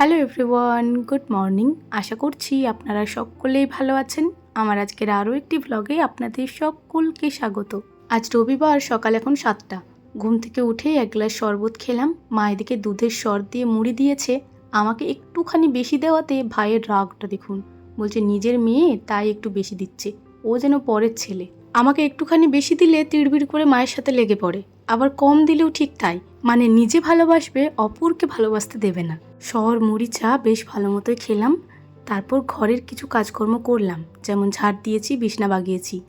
Hello everyone good morning আশা করছি আপনারা সকলেই ভালো আছেন। আমার আজকের আরও একটি ভ্লগে আপনাদের সকলকে স্বাগত। আজ রবিবার, সকাল এখন সাতটা। ঘুম থেকে উঠেই এক গ্লাস শরবত খেলাম। মা এদিকে দুধের সর দিয়ে মুড়ি দিয়েছে। আমাকে একটুখানি বেশি দেওয়াতে ভাইয়ের রাগটা দেখুন। বলছে, নিজের মেয়ে, তাই একটু বেশি দিচ্ছে। ও যেন পরের ছেলে। আমাকে একটুখানি বেশি দিলে তিড়বিড় করে মায়ের সাথে লেগে পড়ে। আবার কম দিলেও ঠিক তাই। মানে নিজে ভালোবাসবে, অপরকে ভালোবাসতে দেবে না। শহর মুড়ি চা বেশ ভালো মতোই খেলাম। তারপর ঘরের কিছু কাজকর্ম করলাম, যেমন ঝাড় দিয়েছি, বিছনা বাগিয়েছি।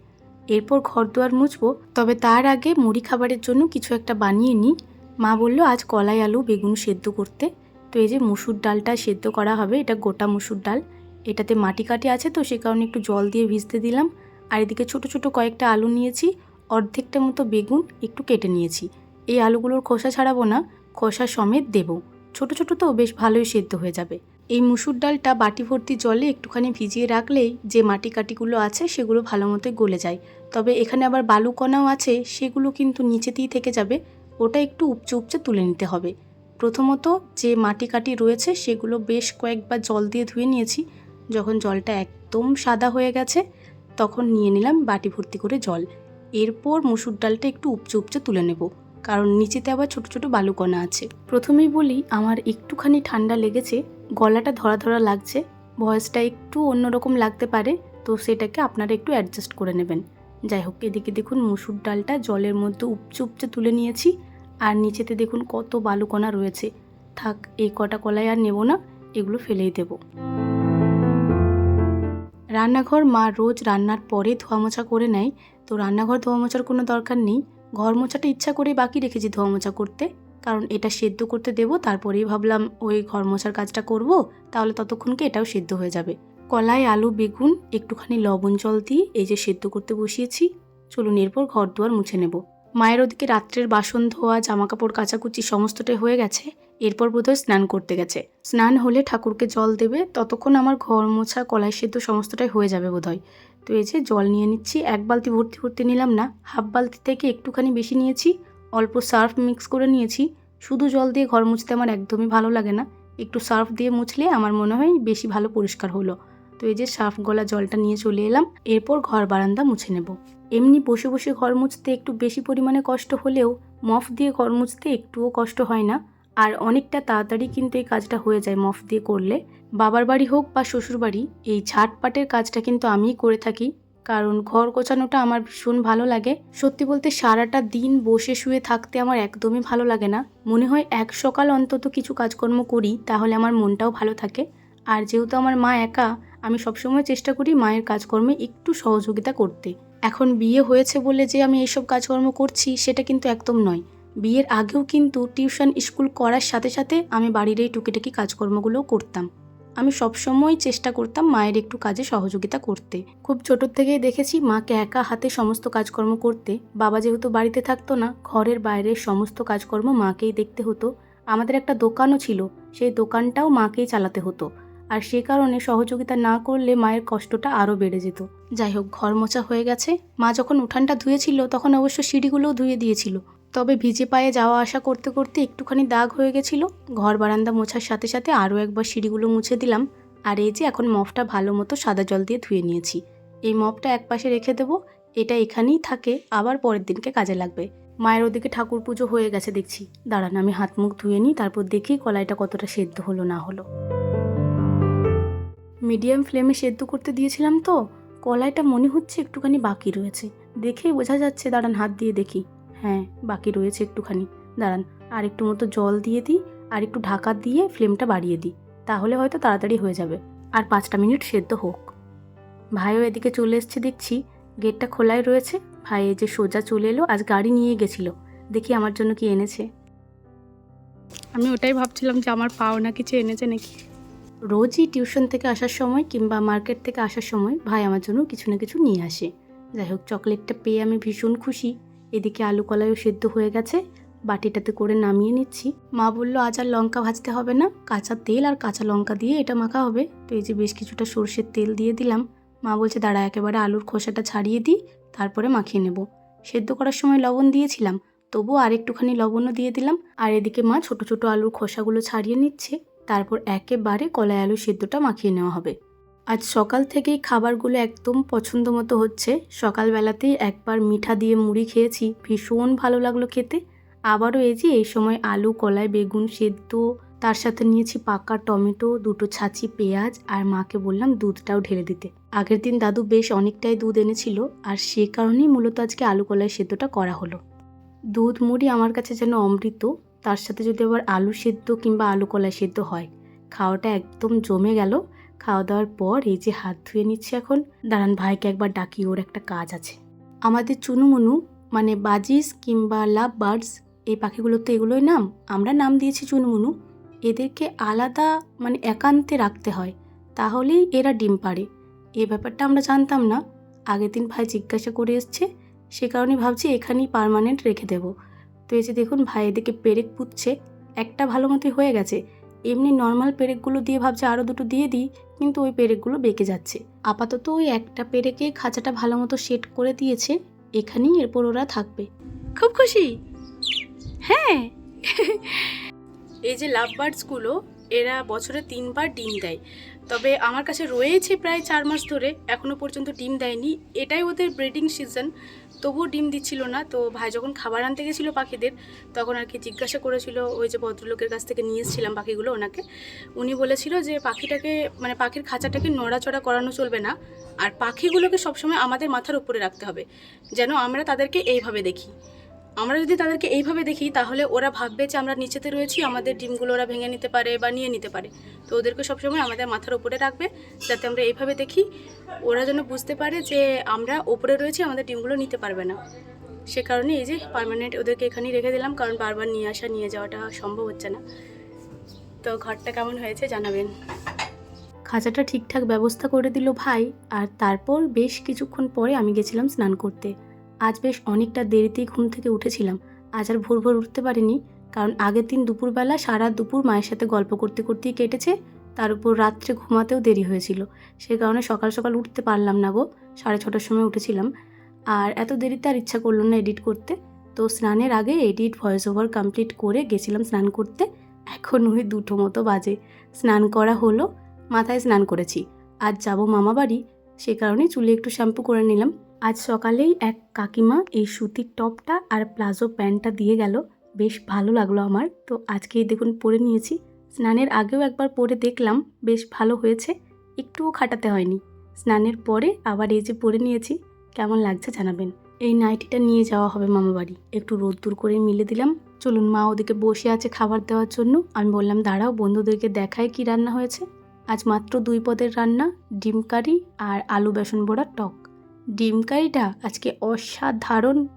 এরপর ঘর দুয়ার মুছবো, তবে তার আগে মুড়ি খাবারের জন্য কিছু একটা বানিয়ে নিই। মা বলল, আজ কলাই আলু বেগুন সেদ্ধ করতে। তো এই যে মুসুর ডালটা সেদ্ধ করা হবে, এটা গোটা মুসুর ডাল। এটাতে মাটি কাটি আছে তো, সে কারণে একটু জল দিয়ে ভিজতে দিলাম। আর এদিকে ছোট ছোট কয়েকটা আলু নিয়েছি, অর্ধেকটা মতো বেগুন একটু কেটে নিয়েছি। এই আলুগুলোর খোসা ছাড়াবো না, খোসা সমেত দেবো। ছোট ছোট তো বেশ ভালোই সেদ্ধ হয়ে যাবে। এই মুসুর ডালটা বাটি ভর্তি জলে একটুখানি ভিজিয়ে রাখলেই যে মাটি কাটিগুলো আছে সেগুলো ভালো মতো গলে যায়। তবে এখানে আবার বালুকণাও আছে, সেগুলো কিন্তু নিচেতেই থেকে যাবে। ওটা একটু উপচে উপচে তুলে নিতে হবে। প্রথমত যে মাটি কাটি রয়েছে সেগুলো বেশ কয়েকবার জল দিয়ে ধুয়ে নিয়েছি। যখন জলটা একদম সাদা হয়ে গেছে, তখন নিয়ে নিলাম বাটি ভর্তি করে জল। এরপর মুসুর ডালটা একটু উপচে উপচে তুলে নেব। কারণ নিচেতে আবার ছোট ছোট বালুকণা আছে। প্রথমেই বলি, আমার একটুখানি ঠান্ডা লেগেছে, গলাটা ধরা ধরা লাগছে, ভয়েসটা একটু অন্যরকম লাগতে পারে, তো সেটাকে আপনারা একটু অ্যাডজাস্ট করে নেবেন। যাই হোক, এদিকে দেখুন মুসুর ডালটা জলের মধ্যে উপচে উপচে তুলে নিয়েছি, আর নিচেতে দেখুন কত বালুকণা রয়েছে। থাক, এই কটা কলাই আর নেব না, এগুলো ফেলেই দেবো। রান্নাঘর মা রোজ রান্নার পরে ধোয়া মোছা করে নেয়, তো রান্নাঘর ধোয়া মোছার কোনো দরকার নেই। ঘর মোছাটা ইচ্ছা করে বাকি রেখেছি ধোয়া মোছা করতে, কারণ এটা সেদ্ধ করতে দেবো, তারপরেই ভাবলাম ওই ঘর মোছার কাজটা করব, তাহলে ততক্ষণকে এটাও সেদ্ধ হয়ে যাবে। কলাই, আলু, বেগুন, একটুখানি লবণ জল দিয়ে এই যে সেদ্ধ করতে বসিয়েছি, চলুন এরপর ঘর দুয়ার মুছে নেব। মায়ের ওদিকে রাত্রের বাসন ধোয়া, জামাকাপড়, কাচাকুচি সমস্তটাই হয়ে গেছে, এরপর বোধহয় স্নান করতে গেছে। স্নান হলে ঠাকুরকে জল দেবে, ততক্ষণ আমার ঘর মোছা, কলাই সেদ্ধ সমস্তটাই হয়ে যাবে বোধহয়। তো এই যে জল নিয়ে নিচ্ছি, এক বালতি ভর্তি ভর্তি নিলাম না, হাফ বালতি থেকে একটুখানি বেশি নিয়েছি, অল্প সার্ফ মিক্স করে নিয়েছি। শুধু জল দিয়ে ঘর মুছতে আমার একদমই ভালো লাগে না। একটু সার্ফ দিয়ে মুছলে আমার মনে হয় বেশি ভালো পরিষ্কার হলো। তো এই যে সার্ফ গলা জলটা নিয়ে চলে এলাম, এরপর ঘর বারান্দা মুছে নেব। এমনি বসে বসে ঘর মুছতে একটু বেশি পরিমাণে কষ্ট হলেও মফ দিয়ে ঘর মুছতে একটুও কষ্ট হয় না। আর অনেকটা তাড়াতাড়ি কিন্তু এই কাজটা হয়ে যায় মফ দিয়ে করলে। বাবার বাড়ি হোক বা শ্বশুর বাড়ি, এই ঝাটপাটের কাজটা কিন্তু আমিই করে থাকি। কারণ ঘর গোছানোটা আমার ভীষণ ভালো লাগে। সত্যি বলতে সারাটা দিন বসে শুয়ে থাকতে আমার একদমই ভালো লাগে না। মনে হয় এক সকাল অন্তত কিছু কাজকর্ম করি, তাহলে আমার মনটাও ভালো থাকে। আর যেহেতু আমার মা একা, আমি সবসময় চেষ্টা করি মায়ের কাজকর্মে একটু সহযোগিতা করতে। এখন বিয়ে হয়েছে বলে যে আমি এইসব কাজকর্ম করছি, সেটা কিন্তু একদম নয়। বিয়ের আগেও কিন্তু টিউশন স্কুল করার সাথে সাথে আমি বাড়ির এই টুকিটাকি কাজকর্মগুলোও করতাম। আমি সবসময় চেষ্টা করতাম মায়ের একটু কাজে সহযোগিতা করতে। খুব ছোটোর থেকেই দেখেছি মাকে একা হাতে সমস্ত কাজকর্ম করতে। বাবা যেহেতু বাড়িতে থাকতো না, ঘরের বাইরের সমস্ত কাজকর্ম মাকেই দেখতে হতো। আমাদের একটা দোকানও ছিল, সেই দোকানটাও মাকেই চালাতে হতো। আর সে কারণে সহযোগিতা না করলে মায়ের কষ্টটা আরও বেড়ে যেত। যাই হোক, ঘর মোছা হয়ে গেছে। মা যখন উঠানটা ধুয়েছিল, তখন অবশ্য সিঁড়িগুলোও ধুয়ে দিয়েছিল। তবে ভিজে পায়ে যাওয়া আসা করতে করতে একটুখানি দাগ হয়ে গেছিল। ঘর বারান্দা মোছার সাথে সাথে আরও একবার সিঁড়িগুলো মুছে দিলাম। আর এই যে এখন মফটা ভালো মতো সাদা জল দিয়ে ধুয়ে নিয়েছি। এই মপটা এক পাশে রেখে দেবো, এটা এখানেই থাকে, আবার পরের দিনকে কাজে লাগবে। মায়ের ওদিকে ঠাকুর পুজো হয়ে গেছে দেখছি। দাঁড়ান, আমি হাত মুখ ধুয়ে নিই, তারপর দেখি কলাইটা কতটা সেদ্ধ হলো না হলো। মিডিয়াম ফ্লেমে সেদ্ধ করতে দিয়েছিলাম তো, কলাইটা মনে হচ্ছে একটুখানি বাকি রয়েছে। দেখেই বোঝা যাচ্ছে, দাঁড়ান হাত দিয়ে দেখি। হ্যাঁ বাকি রয়েছে একটুখানি। দাঁড়ান আর একটু মতো জল দিয়ে দিই আর একটু ঢাকা দিয়ে ফ্লেমটা বাড়িয়ে দিই। তাহলে হয়তো তাড়াতাড়ি হয়ে যাবে। আর পাঁচটা মিনিট সেদ্ধ হোক। ভাইও এদিকে চলে এসছে দেখছি। গেটটা খোলাই রয়েছে। ভাই এই যে সোজা চলে এলো আজ গাড়ি নিয়ে গেছিল। দেখি আমার জন্য কি এনেছে। আমি ওটাই ভাবছিলাম যে আমার পাওনা কিছু এনেছে নাকি। রোজই টিউশন থেকে আসার সময় কিংবা মার্কেট থেকে আসার সময় ভাই আমার জন্য কিছু না কিছু নিয়ে আসে। যাই হোক চকলেটটা পেয়ে আমি ভীষণ খুশি। এদিকে আলু কলাইও সেদ্ধ হয়ে গেছে। বাটিটাতে করে নামিয়ে নিচ্ছি। মা বলল, আজ আর লঙ্কা ভাজতে হবে না। কাঁচা তেল আর কাঁচা লঙ্কা দিয়ে এটা মাখা হবে। তো এই যে বেশ কিছুটা সর্ষের তেল দিয়ে দিলাম। মা বলছে, দাঁড়া, একেবারে আলুর খোসাটা ছাড়িয়ে দিই, তারপরে মাখিয়ে নেব। সেদ্ধ করার সময় লবণ দিয়েছিলাম। তবুও আর একটুখানি লবণও দিয়ে দিলাম। আর এদিকে মা ছোট ছোট আলুর খোসাগুলো ছাড়িয়ে নিচ্ছে। তারপর একেবারে কলাই আলু সেদ্ধটা মাখিয়ে নেওয়া হবে। আজ সকাল থেকেই খাবারগুলো একদম পছন্দ মতো হচ্ছে। সকালবেলাতেই একবার মিঠা দিয়ে মুড়ি খেয়েছি, ভীষণ ভালো লাগল খেতে। আবারও এই যে, এই সময় আলু, কলাই, বেগুন সেদ্ধ, তার সাথে নিয়েছি পাকা টমেটো, দুটো ছাঁচি পেঁয়াজ আর মাকে বললাম দুধটাও ঢেলে দিতে। আগের দিন দাদু বেশ অনেকটাই দুধ এনেছিল আর সে কারণেই মূলত আজকে আলু, কলাই সেদ্ধটা করা হলো। দুধ, মুড়ি আমার কাছে যেন অমৃত, তার সাথে যদি আবার আলু সেদ্ধ কিংবা আলু, কলাই সেদ্ধ হয়, খাওয়াটা একদম জমে গেল। খাওয়া দাওয়ার পর এই যে হাত ধুয়ে নিচ্ছি এখন, দাঁড়ান ভাইকে একবার ডাকি, ওর একটা কাজ আছে। আমাদের চুনুমুনু মানে বাজিস কিংবা লাভ বার্ডস, এই পাখিগুলোর তো এগুলোই নাম। আমরা নাম দিয়েছি চুনুমুনু। এদেরকে আলাদা মানে একান্তে রাখতে হয়, তাহলেই এরা ডিম পাড়ে। এ ব্যাপারটা আমরা জানতাম না। আগের দিন ভাই জিজ্ঞাসা করে এসছে, সে কারণে ভাবছি এখানেই পার্মানেন্ট রেখে দেবো। তো এই যে দেখুন ভাই এদিকে পেরেক পুচ্ছে একটা ভালো মতোই হয়ে গেছে। এমনি নর্মাল পেরেকগুলো দিয়ে ভাবছে আরও দুটো দিয়ে দিই, কিন্তু ওই পেরেকগুলো বেঁকে যাচ্ছে। আপাতত ওই একটা পেরেকে খাঁচাটা ভালো মতো সেট করে দিয়েছে, এখানেই এরপর ওরা থাকবে। খুব খুশি? হ্যাঁ। এই যে লাভ বার্ডসগুলো এরা বছরে তিনবার ডিম দেয়। তবে আমার কাছে রয়েছে প্রায় চার মাস ধরে এখনও পর্যন্ত ডিম দেয়নি। এটাই ওদের ব্রিডিং সিজন তবুও ডিম দিচ্ছিল না। তো ভাই যখন খাবার আনতে গেছিল পাখিদের, তখন আর কি জিজ্ঞাসা করেছিল ওই যে ভদ্রলোকের কাছ থেকে নিয়ে এসেছিলাম পাখিগুলো ওনাকে। উনি বলেছিল যে পাখিটাকে মানে পাখির খাঁচাটাকে নড়াচড়া করানো চলবে না, আর পাখিগুলোকে সবসময় আমাদের মাথার উপরে রাখতে হবে, যেন আমরা তাদেরকে এইভাবে দেখি। আমরা যদি তাদেরকে এইভাবে দেখি, তাহলে ওরা ভাববে যে আমরা নিচেতে রয়েছি, আমাদের ডিমগুলো ওরা ভেঙে নিতে পারে বা নিয়ে নিতে পারে। তো ওদেরকে সবসময় আমাদের মাথার উপরে রাখবে, যাতে আমরা এইভাবে দেখি, ওরা যেন বুঝতে পারে যে আমরা ওপরে রয়েছি, আমাদের ডিমগুলো নিতে পারবে না। সে কারণে এই যে পার্মানেন্ট ওদেরকে এখানেই রেখে দিলাম, কারণ বারবার নিয়ে আসা, নিয়ে যাওয়াটা সম্ভব হচ্ছে না। তো ঘরটা কেমন হয়েছে জানাবেন। খাঁচাটা ঠিকঠাক ব্যবস্থা করে দিল ভাই, আর তারপর বেশ কিছুক্ষণ পরে আমি গেছিলাম স্নান করতে। আজ বেশ অনেকটা দেরিতেই ঘুম থেকে উঠেছিলাম। আজ আর ভোর ভোর উঠতে পারিনি, কারণ আগের দিন দুপুরবেলা সারা দুপুর মায়ের সাথে গল্প করতে করতেই কেটেছে, তার উপর রাত্রে ঘুমাতেও দেরি হয়েছিল। সে কারণে সকাল সকাল উঠতে পারলাম না গো, সাড়ে ছটার সময় উঠেছিলাম। আর এত দেরিতে আর ইচ্ছা করল না এডিট করতে। তো স্নানের আগে এডিট ভয়েস ওভার কমপ্লিট করে গেছিলাম স্নান করতে। এখন ওই দুটো মতো বাজে। স্নান করা হলো, মাথায় স্নান করেছি। আজ যাব মামা বাড়ি সে কারণে চুলে একটু শ্যাম্পু করে নিলাম। আজ সকালেই এক কাকিমা এই সুতির টপটা আর প্লাজো প্যান্টটা দিয়ে গেল। বেশ ভালো লাগল আমার। তো আজকেই দেখুন পরে নিয়েছি। স্নানের আগেও একবার পরে দেখলাম, বেশ ভালো হয়েছে। একটুও খাটাতে হয়নি। স্নানের পরে আবার এই যে পরে নিয়েছি, কেমন লাগছে জানাবেন। এই নাইটিটা নিয়ে যাওয়া হবে মামা বাড়ি। একটু রোদ্দুর করে মিলে দিলাম। চলুন মা ওদিকে বসে আছে খাবার দেওয়ার জন্য। আমি বললাম, দাঁড়াও, বন্ধুদেরকে দেখায় কি রান্না হয়েছে। আজ মাত্র দুই পদের রান্না, ডিম কারি আর আলু বেসন বড়ার টক। ডিম কারিটা আজকে অসাধারণ।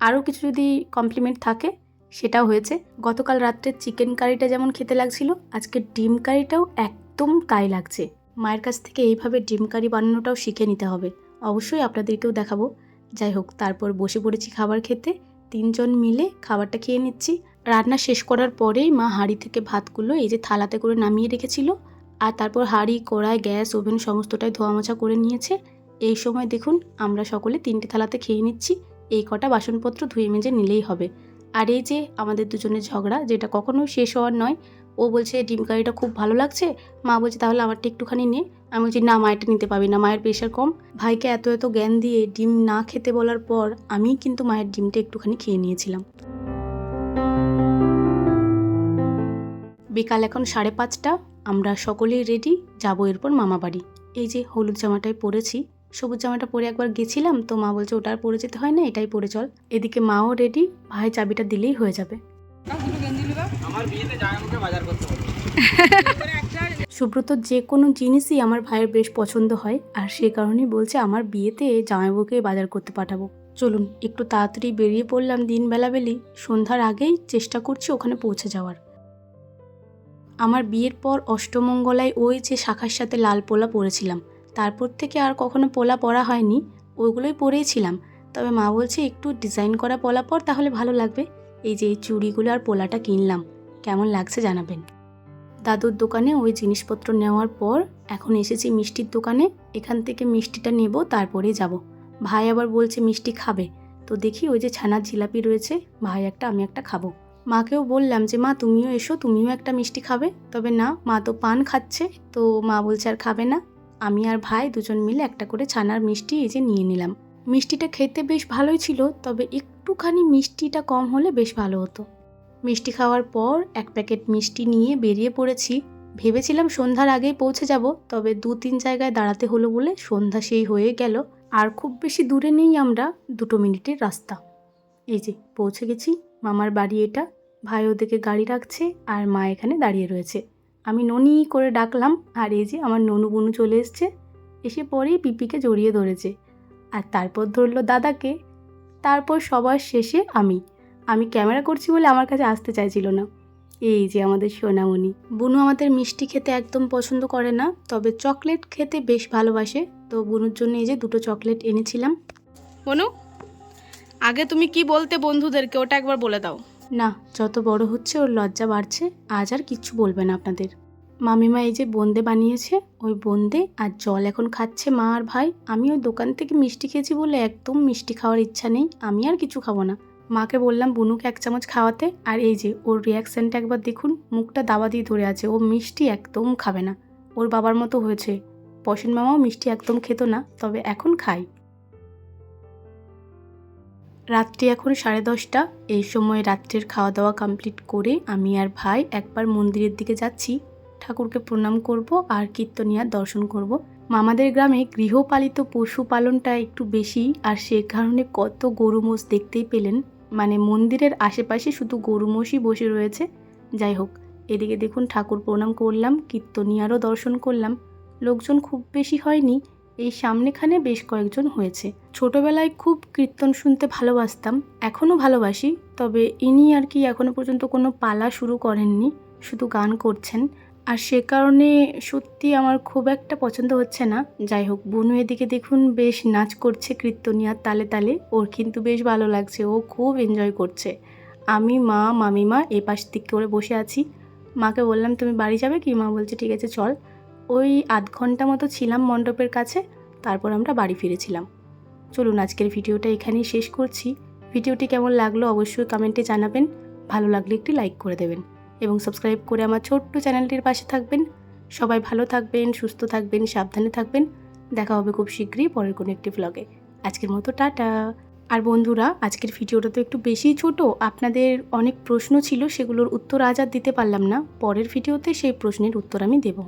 আরও কিছু যদি কমপ্লিমেন্ট থাকে, সেটাও হয়েছে। গতকাল রাত্রে চিকেন কারিটা যেমন খেতে লাগছিল, আজকে ডিম কারিটাও একদম তাই লাগছে। মায়ের কাছ থেকে এইভাবে ডিম কারি বানানোটাও শিখে নিতে হবে। অবশ্যই আপনাদেরকেও দেখাবো। যাই হোক, তারপর বসে পড়েছি খাবার খেতে। তিনজন মিলে খাবারটা খেয়ে নিচ্ছি। রান্না শেষ করার পরেই মা হাঁড়ি থেকে ভাতগুলো এই যে থালাতে করে নামিয়ে রেখেছিল। আর তারপর হাঁড়ি, কড়াই, গ্যাস, ওভেন সমস্তটাই ধোয়া মোছা করে নিয়েছে। এই সময় দেখুন, আমরা সকলে তিনটে থালাতে খেয়ে নিচ্ছি। এই কটা বাসনপত্র ধুয়ে মেজে নিলেই হবে। আর এই যে আমাদের দুজনের ঝগড়া, যেটা কখনোই শেষ হওয়ার নয়, ও বলছে, ডিম কারিটা খুব ভালো লাগছে? মা বলছে, তাহলে আমারটা একটুখানি নে। আমি বলছি, না, মায়েরটা নিতে পাবি না, মায়ের প্রেশার কম। ভাইকে এত এত জ্ঞান দিয়ে ডিম না খেতে বলার পর আমি কিন্তু মায়ের ডিমটা একটুখানি খেয়ে নিয়েছিলাম। বিকাল এখন সাড়ে পাঁচটা, আমরা সকলেই রেডি যাব এরপর মামা বাড়ি এই যে হলুদ জামাটাই পরেছি সবুজ জামাটা পরে একবার গেছিলাম তো মা বলছে ওটা আর পরে যেতে হয় না এটাই পরে চল। এদিকে মাও রেডি ভাই চাবিটা দিলেই হয়ে যাবে। আমার বিয়েতে বাজার করতে হবে। সুব্রত যে কোনো জিনিসই আমার ভাইয়ের বেশ পছন্দ হয় আর সে কারণেই বলছে আমার বিয়েতে জামাইবাবুকে বাজার করতে পাঠাবো। চলুন একটু তাড়াতাড়ি বেরিয়ে পড়লাম দিন বেলাবেলি সন্ধ্যার আগেই চেষ্টা করছি ওখানে পৌঁছে যাওয়ার। আমার বিয়ের পর অষ্টমঙ্গলায় ওই যে শাখার সাথে লাল পোলা পরেছিলাম। তারপর থেকে আর কখনো পোলা পরা হয়নি ওইগুলোই পরেইছিলাম তবে মা বলছে, একটু ডিজাইন করা পোলা পর তাহলে ভালো লাগবে। এই যে এই চুড়িগুলো আর পোলাটা কিনলাম, কেমন লাগছে জানাবেন। দাদুর দোকানে ওই জিনিসপত্র নেওয়ার পর এখন এসেছি মিষ্টির দোকানে, এখান থেকে মিষ্টিটা নেব তারপরেই যাব। ভাই আবার বলছে, মিষ্টি খাবে। তো দেখি ওই যে ছানার জিলাপি রয়েছে, ভাই একটা, আমি একটা খাব। মাকেও বললাম যে, মা, তুমিও এসো, তুমিও একটা মিষ্টি খাবে। তবে না, মা তো পান খাচ্ছে, তো মা বলছে, আর খাবে না। আমি আর ভাই দুজন মিলে একটা করে ছানার মিষ্টি এই যে নিয়ে নিলাম। মিষ্টিটা খেতে বেশ ভালোই ছিল, তবে একটুখানি মিষ্টিটা কম হলে বেশ ভালো হতো। মিষ্টি খাওয়ার পর এক প্যাকেট মিষ্টি নিয়ে বেরিয়ে পড়েছি। ভেবেছিলাম সন্ধ্যার আগেই পৌঁছে যাব, তবে দু তিন জায়গায় দাঁড়াতে হলো বলে সন্ধ্যা সেই হয়ে গেল। আর খুব বেশি দূরে নেই আমরা, দুটো মিনিটের রাস্তা। এই যে পৌঁছে গেছি, মামার বাড়ি এটা। ভাই ওদেরকে গাড়ি রাখছে আর মা এখানে দাঁড়িয়ে রয়েছে। আমি ননি করে ডাকলাম, আর এই যে আমার ননু বনু চলে এসছে। এসে পরেই পিপিকে জড়িয়ে ধরেছে। আর তারপর ধরলো দাদাকে। তারপর সবার শেষে আমি। আমি ক্যামেরা করছি বলে আমার কাছে আসতে চাইছিল না। এই যে আমাদের সোনামণি। বুনু আমাদের মিষ্টি খেতে একদম পছন্দ করে না, তবে চকলেট খেতে বেশ ভালোবাসে। তো বুনুর জন্য এই যে দুটো চকলেট এনেছিলাম। বনু, আগে তুমি কি বলতে বন্ধুদেরকে, ওটা একবার বলে দাও। না, যত বড় হচ্ছে ওর লজ্জা বাড়ছে, আজ আর কিচ্ছু বলবে না আপনাদের। মামিমা এই যে বোন্দে বানিয়েছে, ওই বোন্দে আর জল এখন খাচ্ছে মা আর ভাই, আমি ওই দোকান থেকে মিষ্টি খেয়েছি বলে একদম মিষ্টি খাওয়ার ইচ্ছা নেই, আমি আর কিছু খাব না। মাকে বললাম, বুনুকে এক চামচ খাওয়াতে, আর এই যে ওর রিয়াকশানটা একবার দেখুন, মুখটা দাবা দিয়ে ধরে আছে, ও মিষ্টি একদম খাবে না। ওর বাবার মতো হয়েছে। পশন মামাও মিষ্টি একদম খেত না, তবে এখন খায়। রাত্রি এখন সাড়ে দশটা। এই সময় রাত্রের খাওয়া দাওয়া কমপ্লিট করে আমি আর ভাই একবার মন্দিরের দিকে যাচ্ছি। ঠাকুরকে প্রণাম করব আর কীর্তনিয়ার দর্শন করব। মামাদের গ্রামে গৃহপালিত পশুপালনটা একটু বেশি আর সে কারণে কত গরু মোষ দেখতেই পেলেন। মানে মন্দিরের আশেপাশে শুধু গরু মোষই বসে রয়েছে। যাই হোক, এদিকে দেখুন ঠাকুর প্রণাম করলাম কীর্তনিয়ারও দর্শন করলাম। লোকজন খুব বেশি হয়নি। এই সামনেখানে বেশ কয়েকজন হয়েছে। ছোটবেলায় খুব কীর্তন শুনতে ভালোবাসতাম, এখনও ভালোবাসি, তবে ইনি আর কি এখনও পর্যন্ত কোনো পালা শুরু করেননি, শুধু গান করছেন। আর সে কারণে সত্যি আমার খুব একটা পছন্দ হচ্ছে না। যাই হোক, বনু এদিকে দেখুন বেশ নাচ করছে কীর্তনিয়ার তালে তালে, ওর কিন্তু বেশ ভালো লাগছে, ও খুব এনজয় করছে। আমি, মা, মামিমা এ পাশ দিক করে বসে আছি। মাকে বললাম, তুমি বাড়ি যাবে কি? মা বলছে, ঠিক আছে, চল। ওই আধ ঘণ্টা মতো ছিলাম মণ্ডপের কাছে, তারপর আমরা বাড়ি ফিরেছিলাম। চলুন আজকের ভিডিওটা এখানেই শেষ করছি। ভিডিওটি কেমন লাগল অবশ্যই কমেন্টে জানাবেন। ভালো লাগলে একটি লাইক করে দেবেন এবং সাবস্ক্রাইব করে আমার ছোট্ট চ্যানেলটির পাশে থাকবেন। সবাই ভালো থাকবেন, সুস্থ থাকবেন, সাবধানে থাকবেন। দেখা হবে খুব শীঘ্রই পরের কোনো একটি ব্লগে আজকের মতো টাটা। আর বন্ধুরা, আজকের ভিডিওটা তো একটু বেশি ছোট। আপনাদের অনেক প্রশ্ন ছিল, সেগুলোর উত্তর আজ আর দিতে পারলাম না। পরের ভিডিওতে সেই প্রশ্নের উত্তর আমি দেবো।